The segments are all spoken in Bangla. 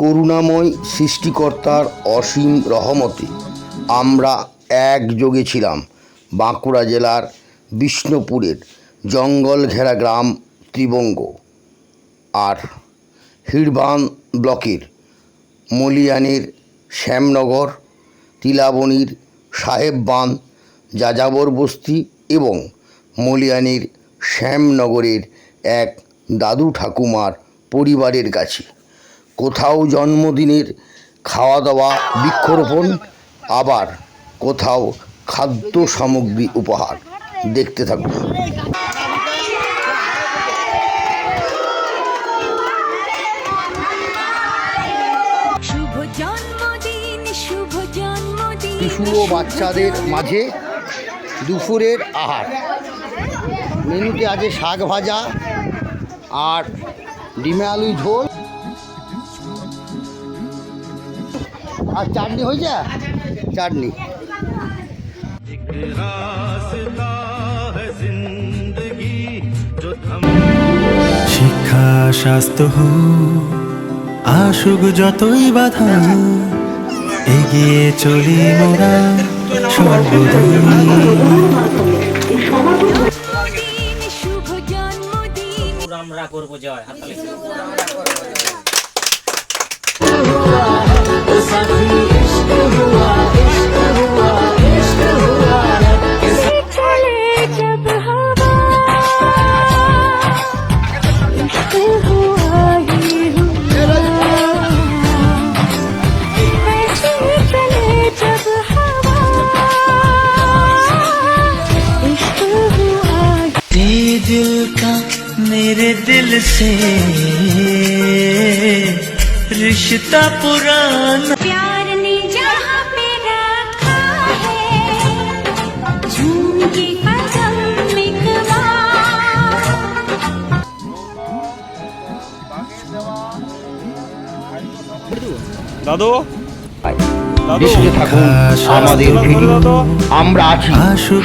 করুণাময় সৃষ্টিকর্তার অসীম রহমতে আমরা একযোগে ছিলাম বাঁকুড়া জেলার বিষ্ণুপুরের জঙ্গল ঘেরা গ্রাম ত্রিবঙ্গ আর হিড়বান ব্লকের মলিয়ানের শ্যামনগর তিলাবনীর সাহেববান যাযাবর বস্তি এবং মলিয়ানির শ্যামনগরের এক দাদু ঠাকুমার পরিবারের কাছে। কোথাও জন্মদিনের খাওয়া দাওয়া বৃক্ষরোপণ আবার কোথাও খাদ্য সামগ্রী উপহার। দেখতে থাকুন। শিশু ও বাচ্চাদের মাঝে দুপুরের আহার। মেনুতে আছে শাক ভাজা আর ডিমে আলু ঝোল। আর চাটনি হয়েছে? চাটনি। শিক্ষা স্বাস্থ্য হোক, আসুক যতই বাধা এগিয়ে চলি মোরা জন্মদিন। আমরা করব জয় दिल का मेरे दिल से रिश्ता पुराना प्यार ने जहाँ पे रखा है झूम के कदम मिकवा দাদু দাদু দেখতে থাকুন আমাদের ভিডিও আমরা আছি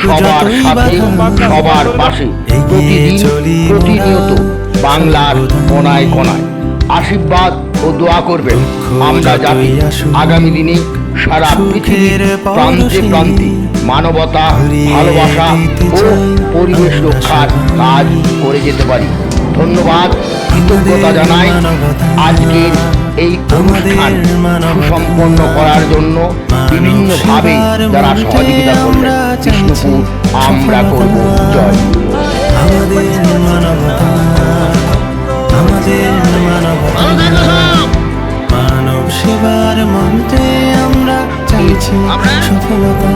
সবার সাথে সবার পাশে প্রতিদিন প্রতিনিয়ত বাংলার কোনায় কোনায় আশীর্বাদ ও দোয়া করবেন। আমরা যাতে আগামী দিনে সারা পৃথিবীর প্রান্তে প্রান্তে মানবতা ভালোবাসা ও পরিবেশ রক্ষার কাজ করে যেতে পারি। ধন্যবাদ কৃতজ্ঞতা জানাই আজকের এই অনুষ্ঠান সুসম্পন্ন করার জন্য বিভিন্নভাবে যারা সহযোগিতা করলেন বিষ্ণুপুর আমরা করব জয়। আমাদের মানবতা। 受不了了。